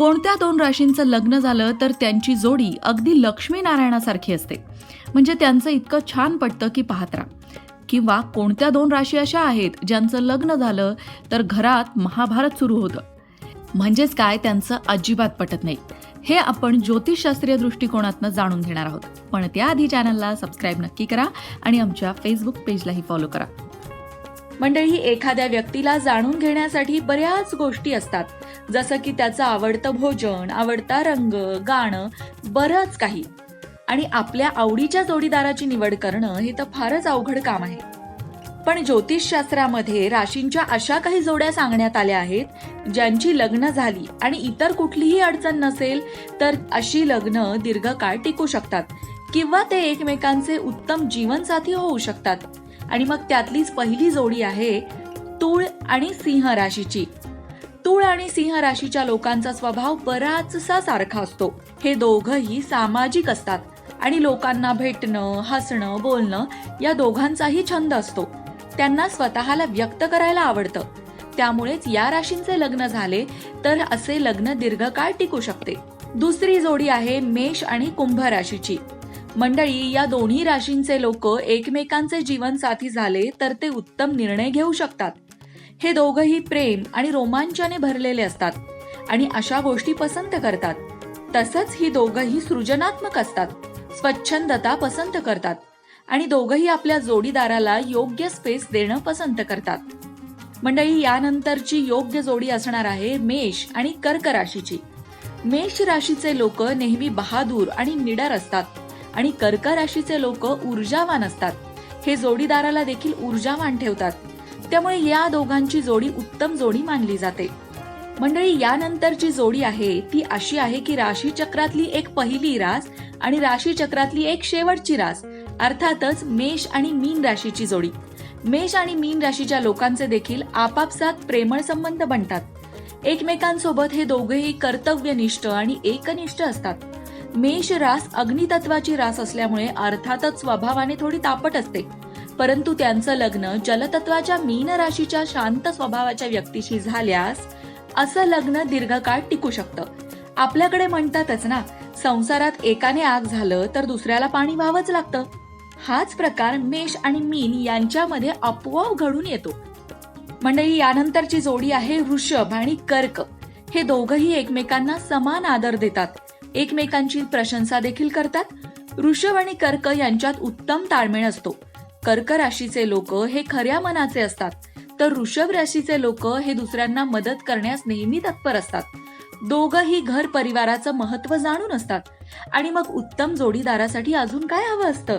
कोणत्या दोन राशींचं लग्न झालं तर त्यांची जोडी अगदी लक्ष्मीनारायणासारखी असते? म्हणजे त्यांचं इतकं छान पटतं की पाहत राहा. किंवा कोणत्या दोन राशी अशा आहेत ज्यांचं लग्न झालं तर घरात महाभारत सुरू होतं? म्हणजेच काय त्यांचं अजिबात पटत नाही. हे आपण ज्योतिषशास्त्रीय दृष्टिकोनातनं जाणून घेणार आहोत. पण त्याआधी चॅनलला सबस्क्राईब नक्की करा आणि आमच्या फेसबुक पेजलाही फॉलो करा. मंडळी एखाद्या व्यक्तीला जाणून घेण्यासाठी बऱ्याच गोष्टी असतात. जसं की त्याचं आवडतं भोजन आवडता रंग गाणं बरंच काही. आणि आपल्या आवडीच्या जोडीदाराची निवड करणं हे तर फारच अवघड काम आहे. पण ज्योतिषशास्त्रामध्ये राशींच्या अशा काही जोड्या सांगण्यात आल्या आहेत ज्यांची लग्न झाली आणि इतर कुठलीही अडचण नसेल तर अशी लग्न दीर्घकाळ टिकू शकतात. किंवा ते एकमेकांचे उत्तम जीवनसाथी होऊ शकतात. आणि मग त्यातलीच पहिली जोडी आहे तूळ आणि सिंह राशीची. तूळ आणि सिंह राशीच्या लोकांचा स्वभाव बराचसा सारखा असतो. हे दोघही सामाजिक असतात आणि लोकांना भेटणं हसणं बोलणं या दोघांचाही छंद असतो. त्यांना स्वतःला व्यक्त करायला आवडतं. त्यामुळेच या राशींचे लग्न झाले तर असे लग्न दीर्घकाळ टिकू शकते. दुसरी जोडी आहे मेष आणि कुंभ राशीची. मंडळी या दोन्ही राशींचे लोक एकमेकांचे जीवनसाथी झाले तर ते उत्तम निर्णय घेऊ शकतात. हे दोघंही प्रेम आणि रोमांचाने भरलेले असतात आणि अशा गोष्टी पसंत करतात. तसंच ही दोघंही सृजनात्मक असतात स्वच्छंदता पसंत करतात आणि दोघंही आपल्या जोडीदाराला योग्य स्पेस देणं पसंत करतात. मंडळी यानंतरची योग्य जोडी असणार आहे मेष आणि कर्क राशीची. मेष राशीचे लोक नेहमी बहादूर आणि निडर असतात. आणि कर्क राशीचे लोक ऊर्जावान असतात. हे जोडीदाराला देखील ऊर्जावान ठेवतात. त्यामुळे या दोघांची जोडी उत्तम जोडी मानली जाते. मंडळी यानंतरची जोडी आहे ती अशी आहे की राशी चक्रातली एक पहिली रास आणि राशी चक्रातली एक शेवटची रास अर्थातच मेष आणि मीन राशीची जोडी. मेष आणि मीन राशीच्या लोकांचे देखील आपापसात प्रेमळ संबंध बनतात. एकमेकांसोबत हे दोघेही कर्तव्यनिष्ठ आणि एकनिष्ठ असतात. मेष रास अग्नितत्वाची रास असल्यामुळे अर्थातच स्वभावाने थोडी तापट असते. परंतु त्यांचं लग्न जलतत्वाच्या मीन राशीच्या शांत स्वभावाच्या व्यक्तीशी झाल्यास असं लग्न दीर्घकाळ टिकू शकतं. आपल्याकडे म्हणतातच ना संसारात एकाने आग झालं तर दुसऱ्याला पाणी व्हावंच लागतं. हाच प्रकार मेष आणि मीन यांच्यामध्ये आपोआप घडून येतो. मंडळी यानंतरची जोडी आहे वृषभ आणि कर्क. हे दोघही एकमेकांना समान आदर देतात. एकमेकांची प्रशंसा देखील करतात. ऋषभ आणि कर्क यांच्यात उत्तम ताळमेळ असतो. कर्क राशीचे लोक हे खऱ्या मनाचे असतात. तर ऋषभ राशीचे लोक हे दुसऱ्यांना मदत करण्यास नेहमी तत्पर असतात. दोघही घर परिवाराचं महत्त्व जाणून असतात. आणि मग उत्तम जोडीदारासाठी अजून काय हवं असतं?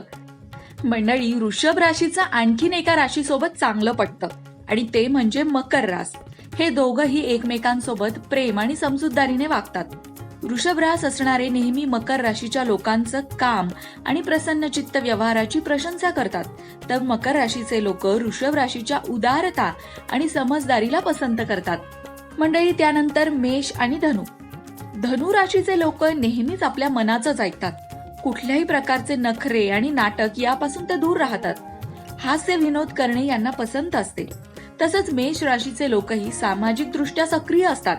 मंडळी ऋषभ राशीचं आणखीन एका राशीसोबत चांगलं पटतं. आणि ते म्हणजे मकर रास. हे दोघही एकमेकांसोबत प्रेम आणि समजूतदारीने वागतात. वृषभरास असणारे नेहमी मकर राशीच्या लोकांचं काम आणि प्रसन्नचित्त व्यवहाराची प्रशंसा करतात. तर मकर राशीचे लोक वृषभ राशीच्या उदारता आणि समजदारीला पसंत करतात. मंडळी त्यानंतर मेष आणि धनु. धनु राशीचे लोक नेहमीच आपल्या मनाचंच ऐकतात. कुठल्याही प्रकारचे नखरे आणि नाटक यापासून ते दूर राहतात. हास्य विनोद करणे यांना पसंत असते. तसंच मेष राशीचे लोकही सामाजिक दृष्ट्या सक्रिय असतात.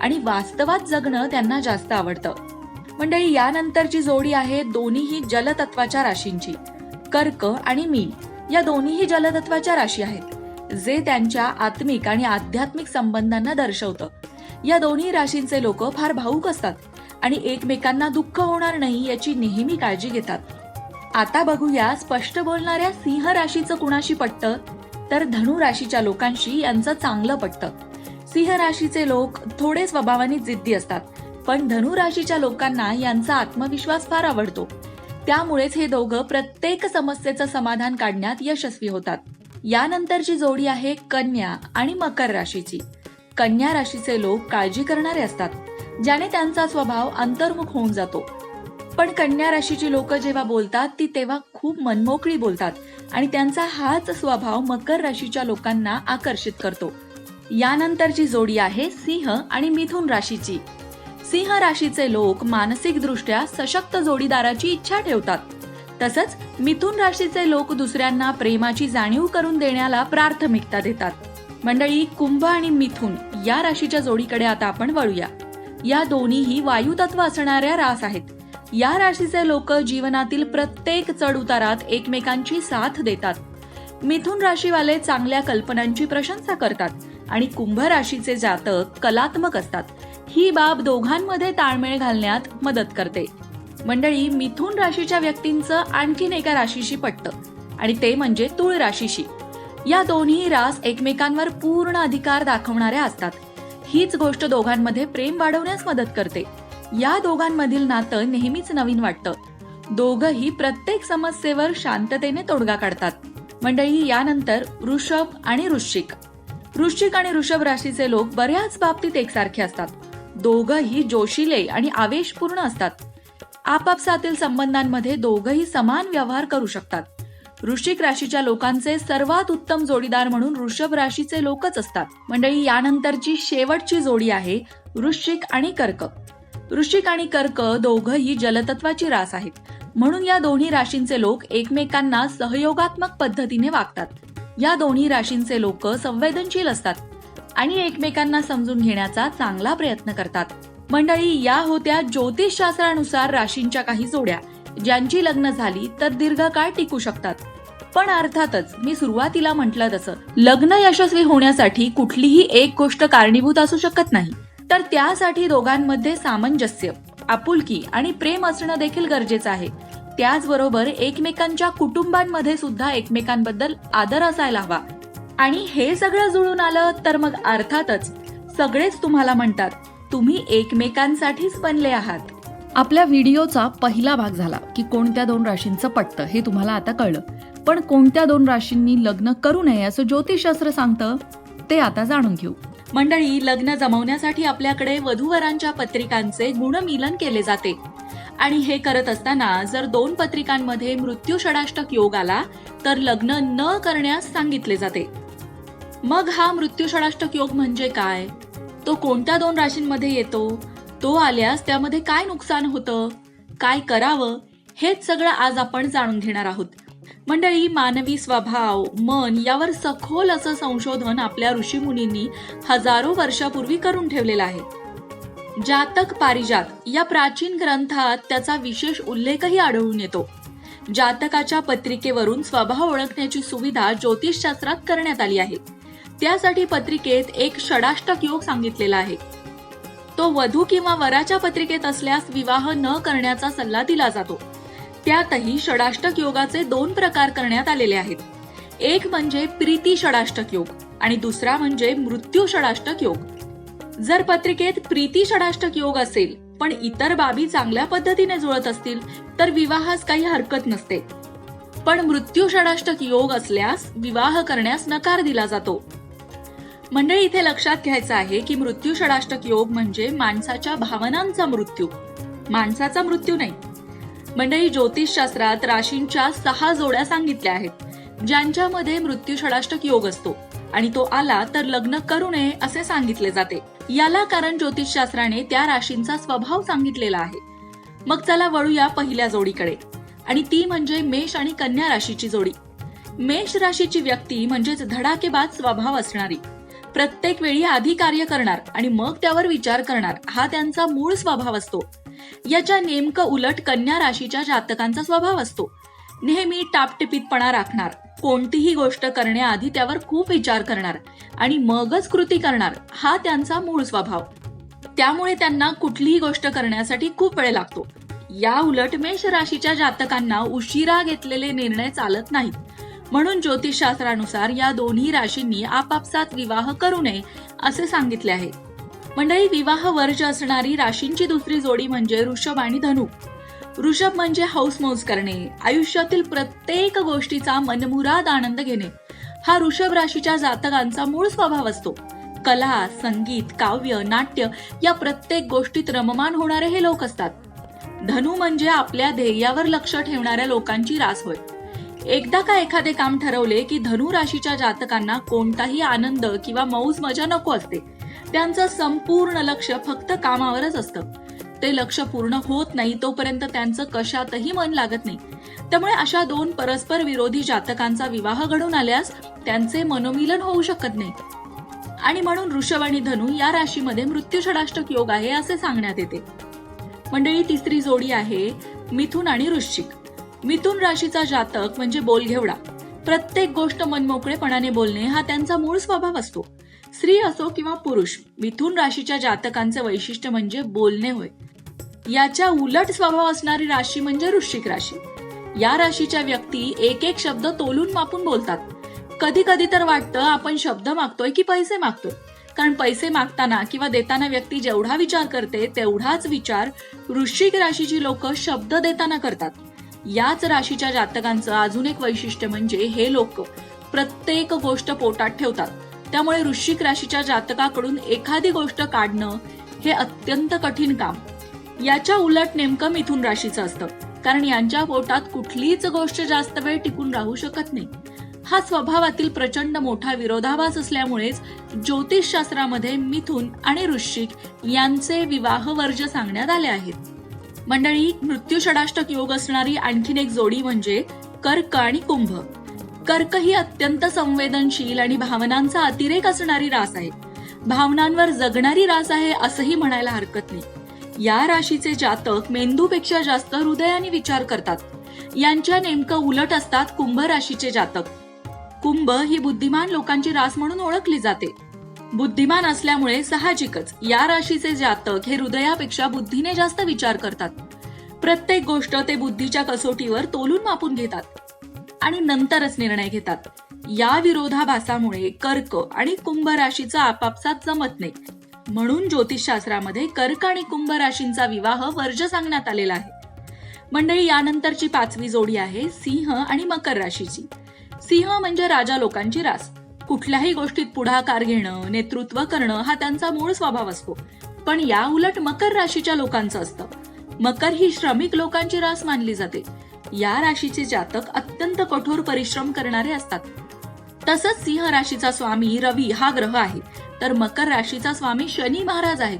आणि वास्तवात जगणं त्यांना जास्त आवडतं. मंडळी यानंतरची जोडी आहे दोन्हीही जलतत्वाच्या राशींची. कर्क आणि मीन या दोन्हीही जलतत्वाच्या राशी आहेत जे त्यांच्या आत्मिक आणि आध्यात्मिक संबंधांना दर्शवतं. या दोन्ही राशींचे लोक फार भाऊक असतात आणि एकमेकांना दुःख होणार नाही याची नेहमी काळजी घेतात. आता बघूया स्पष्ट बोलणाऱ्या सिंह राशीचं कुणाशी पटतं? तर धनु राशीच्या लोकांशी यांचं चांगलं पटतं. सिंह राशीचे लोक थोडे स्वभावाने जिद्दी असतात पण धनु राशीच्या लोकांना यांचा आत्मविश्वास फार आवडतो. त्यामुळेच हे दोघं प्रत्येक समस्येचं समाधान काढण्यात यशस्वी होतात. यानंतरची जोडी आहे कन्या आणि मकर राशीची. कन्या राशीचे लोक काळजी करणारे असतात ज्याने त्यांचा स्वभाव अंतर्मुख होऊन जातो. पण कन्या राशीची लोक जेव्हा बोलतात ती तेव्हा खूप मनमोकळी बोलतात आणि त्यांचा हाच स्वभाव मकर राशीच्या लोकांना आकर्षित करतो. यानंतरची जोडी आहे सिंह आणि मिथुन राशीची. सिंह राशीचे लोक मानसिकदृष्ट्या सशक्त जोडीदाराची इच्छा ठेवतात. तसंच मिथुन राशीचे लोक दुसऱ्यांना प्रेमाची जाणीव करून देण्याला प्राथमिकता देतात. मंडळी कुंभ आणि मिथुन या राशीच्या जोडीकडे आता आपण वळूया. या दोन्हीही वायुतत्व असणाऱ्या रास आहेत. या राशीचे लोक जीवनातील प्रत्येक चढ उतारात एकमेकांची साथ देतात. मिथुन राशीवाले चांगल्या कल्पनांची प्रशंसा करतात. आणि कुंभ राशीचे जातक कलात्मक असतात. ही बाब दोघांमध्ये ताळमेळ घालण्यात मदत करते. मंडळी मिथुन राशीच्या व्यक्तींचं आणखीन एका राशीशी पटतं आणि ते म्हणजे तुळ राशीशी. या दोन्ही रास एकमेकांवर पूर्ण अधिकार दाखवणाऱ्या असतात. हीच गोष्ट दोघांमध्ये प्रेम वाढवण्यास मदत करते. या दोघांमधील नातं नेहमीच नवीन वाटतं. दोघही प्रत्येक समस्येवर शांततेने तोडगा काढतात. मंडळी यानंतर वृषभ आणि वृश्चिक वृश्चिक आणि वृषभ राशीचे लोक बऱ्याच बाबतीत एकसारखे असतात. दोघही जोशीले आणि आवेशपूर्ण असतात. आपापसातील संबंधांमध्ये दोघही समान व्यवहार करू शकतात. वृश्चिक राशीच्या लोकांचे सर्वात उत्तम जोडीदार म्हणून वृषभ राशीचे लोकच असतात. मंडळी यानंतरची शेवटची जोडी आहे वृश्चिक आणि कर्क. वृश्चिक आणि कर्क दोघही जलतत्वाची रास आहेत. म्हणून या दोन्ही राशींचे लोक एकमेकांना सहयोगात्मक पद्धतीने वागतात. या दोन्ही राशींचे लोक संवेदनशील असतात आणि एकमेकांना समजून घेण्याचा चांगला प्रयत्न करतात. मंडळी या होत्या ज्योतिषशास्त्रानुसार राशींच्या काही जोड्या ज्यांची लग्न झाली तर दीर्घकाळ टिकू शकतात. पण अर्थातच मी सुरुवातीला म्हटलं तसं लग्न यशस्वी होण्यासाठी कुठलीही एक गोष्ट कारणीभूत असू शकत नाही. तर त्यासाठी दोघांमध्ये सामंजस्य आपुलकी आणि प्रेम असणं देखील गरजेचं आहे. त्याचबरोबर एकमेकांच्या कुटुंबांमध्ये सुद्धा एकमेकांबद्दल आदर असायला हवा. आणि हे सगळं जुळून आलं तर मग अर्थातच सगळेच तुम्हाला म्हणतात तुम्ही एकमेकांसाठीच बनले आहात. आपल्या व्हिडिओचा पहिला भाग झाला की कोणत्या दोन राशींचं पटतं हे तुम्हाला आता कळलं. पण कोणत्या दोन राशींनी लग्न करू नये असं ज्योतिषशास्त्र सांगतं ते आता जाणून घेऊ. मंडळी लग्न जमवण्यासाठी आपल्याकडे वधूवरांच्या पत्रिकांचे गुणमिलन केले जाते. आणि हे करत असताना जर दोन पत्रिकांमध्ये मृत्यू षडाष्टक योग आला तर लग्न न करण्यास सांगितले जाते. मग हा मृत्यू षडाष्टक योग म्हणजे काय? तो कोणत्या दोन राशींमध्ये येतो? तो आल्यास त्यामध्ये काय नुकसान होतं? काय करावं? हेच सगळं आज आपण जाणून घेणार आहोत. मंडळी मानवी स्वभाव मन यावर सखोल असं संशोधन आपल्या ऋषीमुनींनी हजारो वर्षापूर्वी करून ठेवलेलं आहे. जातक पारिजात या प्राचीन ग्रंथात त्याचा विशेष उल्लेखही आढळून येतो. जातकाच्या पत्रिकेवरून स्वभाव ओळखण्याची सुविधा ज्योतिषशास्त्रात करण्यात आली आहे. त्यासाठी पत्रिकेत एक षडाष्टक योग सांगितलेला आहे. तो वधू किंवा वराच्या पत्रिकेत असल्यास विवाह न करण्याचा सल्ला दिला जातो. त्यातही षडाष्टक योगाचे दोन प्रकार करण्यात आलेले आहेत. एक म्हणजे प्रीती षडाष्टक योग आणि दुसरा म्हणजे मृत्यू षडाष्टक योग. जर पत्रिकेत प्रीती षडाष्टक योग असेल पण इतर बाबी चांगल्या पद्धतीने जुळत असतील तर विवाहास काही हरकत नसते. पण मृत्यू षडाष्टक योग असल्यास विवाह करण्यास नकार दिला जातो. मंडळी इथे लक्षात घ्यायचं आहे की मृत्यू षडाष्टक योग म्हणजे माणसाच्या भावनांचा मृत्यू. माणसाचा मृत्यू नाही. मंडळी ज्योतिषशास्त्रात राशींच्या सहा जोड्या सांगितल्या आहेत ज्यांच्यामध्ये मृत्यू षडाष्टक योग असतो आणि तो आला तर लग्न करू नये असे सांगितले जाते. याला कारण ज्योतिषशास्त्राने त्या राशींचा स्वभाव सांगितलेला आहे. मग चला वळूया पहिल्या जोडीकडे. आणि ती म्हणजे मेष आणि कन्या राशीची जोडी. मेष राशीची व्यक्ती म्हणजेच धडाकेबाज स्वभाव असणारी. प्रत्येक वेळी आधी कार्य करणार आणि मग त्यावर विचार करणार हा त्यांचा मूळ स्वभाव असतो. याच्या नेमकं उलट कन्या राशीच्या जातकांचा स्वभाव असतो. नेहमी टापटिपीतपणा राखणार. कोणतीही गोष्ट करण्याआधी त्यावर खूप विचार करणार आणि मगच कृती करणार हा त्यांचा मूळ स्वभाव. त्यामुळे त्यांना कुठलीही गोष्ट करण्यासाठी खूप वेळ लागतो. या उलट मेष राशीच्या जातकांना उशिरा घेतलेले निर्णय चालत नाहीत. म्हणून ज्योतिषशास्त्रानुसार या दोन्ही राशींनी आपापसात विवाह करू नये असे सांगितले आहे. मंडळी विवाह वर्ज असणारी राशींची दुसरी जोडी म्हणजे ऋषभ आणि धनु. ऋषभ म्हणजे हौसमौज करणे आयुष्यातील प्रत्येक गोष्टीचा मनमुराद आनंद घेणे. हा ऋषभ राशीच्या जातकांचा मूळ स्वभाव असतो. कला संगीत काव्य नाट्य या प्रत्येक गोष्टीत रममान होणारे हे लोक असतात. धनु म्हणजे आपल्या ध्येयावर लक्ष ठेवणाऱ्या लोकांची रास होय. एकदा का एखादे काम ठरवले की धनु राशीच्या जातकांना कोणताही आनंद किंवा मौज मजा नको असते. त्यांचं संपूर्ण लक्ष फक्त कामावरच असतं. ते लक्ष पूर्ण होत नाही तोपर्यंत त्यांचं कशातही मन लागत नाही. त्यामुळे अशा दोन परस्पर विरोधी जातकांचा विवाह घडून आल्यास त्यांचे मनोमिलन होऊ शकत नाही. आणि म्हणून ऋषभ आणि धनु या राशीमध्ये मृत्यू षडाष्टक योग आहे असे सांगण्यात येते. मंडळी तिसरी जोडी आहे मिथुन आणि वृश्चिक मिथुन राशीचा जातक म्हणजे बोलघेवडा. प्रत्येक गोष्ट मनमोकळेपणाने बोलणे हा त्यांचा मूळ स्वभाव असतो. स्त्री असो किंवा पुरुष मिथुन राशीच्या जातकांचे वैशिष्ट्य म्हणजे बोलणे होय. याच्या उलट स्वभाव असणारी राशी म्हणजे वृश्चिक राशी. या राशीच्या व्यक्ती एक एक शब्द तोलून मापून बोलतात. कधी कधी तर वाटतं आपण शब्द मागतोय की पैसे मागतोय. कारण पैसे मागताना किंवा देताना व्यक्ती जेवढा विचार करते तेवढाच विचार वृश्चिक राशीची लोक शब्द देताना करतात. याच राशीच्या जातकांचं अजून एक वैशिष्ट्य म्हणजे हे लोक प्रत्येक गोष्ट पोटात ठेवतात. त्यामुळे वृश्चिक राशीच्या जातकाकडून एखादी गोष्ट काढणं हे अत्यंत कठीण काम. याच्या उलट नेमकं मिथुन राशीचं असतं. कारण यांच्या पोटात कुठलीच गोष्ट जास्त वेळ टिकून राहू शकत नाही. हा स्वभावातील प्रचंड मोठा विरोधाभास असल्यामुळेच ज्योतिषशास्त्रामध्ये मिथुन आणि वृश्चिक यांचे विवाह वर्ज सांगण्यात आले आहेत. मंडळी मृत्यू षडाष्टक योग असणारी आणखीन एक जोडी म्हणजे कर्क आणि कुंभ. कर्क ही अत्यंत संवेदनशील आणि भावनांचा अतिरेक असणारी रास आहे. भावनांवर जगणारी रास आहे असंही म्हणायला हरकत नाही. या राशीचे जातक मेंदूपेक्षा जास्त हृदयाने विचार करतात. यांच्या नेमकं उलट असतात कुंभ राशीचे जातक. कुंभ ही बुद्धिमान लोकांची रास म्हणून ओळखली जाते. बुद्धिमान असल्यामुळे साहजिकच या राशीचे जातक हे हृदयापेक्षा बुद्धीने जास्त विचार करतात. प्रत्येक गोष्ट ते बुद्धीच्या कसोटीवर तोलून मापून घेतात. आणि नंतरच निर्णय घेतात. या विरोधाभासामुळे कर्क आणि कुंभ राशीचं आपापसात जमत नाही. म्हणून ज्योतिषशास्त्रामध्ये कर्क आणि कुंभ राशींचा विवाह वर्ज सांगण्यात आलेला आहे. मंडळी यानंतरची पाचवी जोडी आहे सिंह आणि मकर राशीची. सिंह म्हणजे राजा लोकांची रास. कुठल्याही गोष्टीत पुढाकार घेणं नेतृत्व करणं हा त्यांचा मूळ स्वभाव असतो. पण या उलट मकर राशीच्या लोकांचं असतं. मकर ही श्रमिक लोकांची रास मानली जाते. या राशीचे जातक अत्यंत कठोर परिश्रम करणारे असतात. तसंच सिंह राशीचा स्वामी रवी हा ग्रह आहे. तर मकर राशीचा स्वामी शनी महाराज आहेत.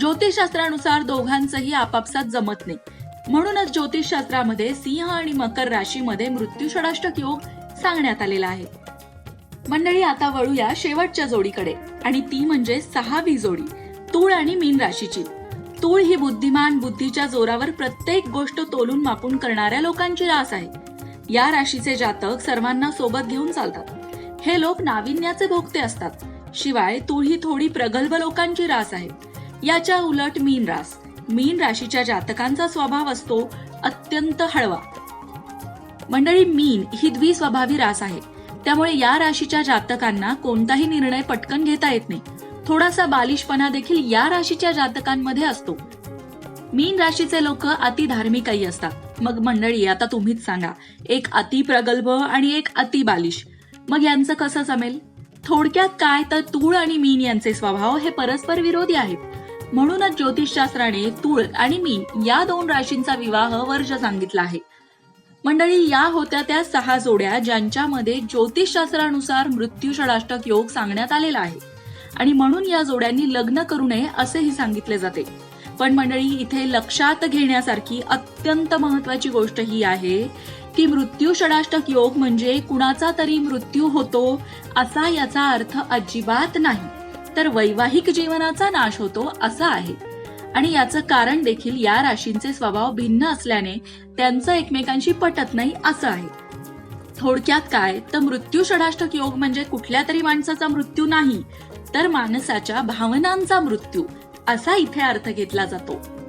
ज्योतिषशास्त्रानुसार दोघांचंही आपापसात जमत नाही. म्हणूनच ज्योतिषशास्त्रामध्ये सिंह आणि मकर राशीमध्ये मृत्यू षडाष्टक योग सांगण्यात आलेला आहे. मंडळी आता वळूया शेवटच्या जोडीकडे. आणि ती म्हणजे सहावी जोडी तूळ आणि मीन राशीची. तूळ ही बुद्धिमान बुद्धीच्या जोरावर प्रत्येक गोष्ट तोलून मापून करणाऱ्या लोकांची रास आहे. या राशीचे जातक सर्वांना सोबत घेऊन चालतात. हे लोक नाविन्याचे भोगते असतात. शिवाय तू ही थोडी प्रगल्भ लोकांची रास आहे. याच्या उलट मीन रास मीन राशीच्या जातकांचा स्वभाव असतो अत्यंत हळवा. मंडळी मीन ही द्विस्वभावी रास आहे. त्यामुळे या राशीच्या जातकांना कोणताही निर्णय पटकन घेता येत नाही. थोडासा बालिशपणा देखील या राशीच्या जातकांमध्ये असतो. मीन राशीचे लोक अति धार्मिकही असतात. मग मंडळी आता तुम्हीच सांगा एक अति प्रगल्भ आणि एक अति बालिश. मग यांचं कसं जमेल? थोडक्यात काय तर तूळ आणि मीन यांचे स्वभाव हे परस्पर विरोधी आहेत. म्हणूनच ज्योतिषशास्त्राने तूळ आणि मीन या दोन राशींचा विवाह वर्ज सांगितला आहे. मंडळी या होत्या त्या सहा जोड्या ज्यांच्यामध्ये ज्योतिषशास्त्रानुसार मृत्यू षडाष्टक योग सांगण्यात आलेला आहे. आणि म्हणून या जोड्यांनी लग्न करू नये असेही सांगितले जाते. पण मंडळी इथे लक्षात घेण्यासारखी अत्यंत महत्वाची गोष्ट ही आहे की मृत्यू षडाष्टक योग म्हणजे कुणाचा तरी मृत्यू होतो असा याचा अर्थ अजिबात नाही. तर वैवाहिक जीवनाचा नाश होतो असा आहे. आणि याचं कारण देखील या राशींचे स्वभाव भिन्न असल्याने त्यांचं एकमेकांशी पटत नाही असं आहे. थोडक्यात काय? तर मृत्यू षडाष्टक योग म्हणजे कुठल्या तरी माणसाचा मृत्यू नाही तर माणसाच्या भावनांचा मृत्यू असा इथे अर्थ घेतला जातो.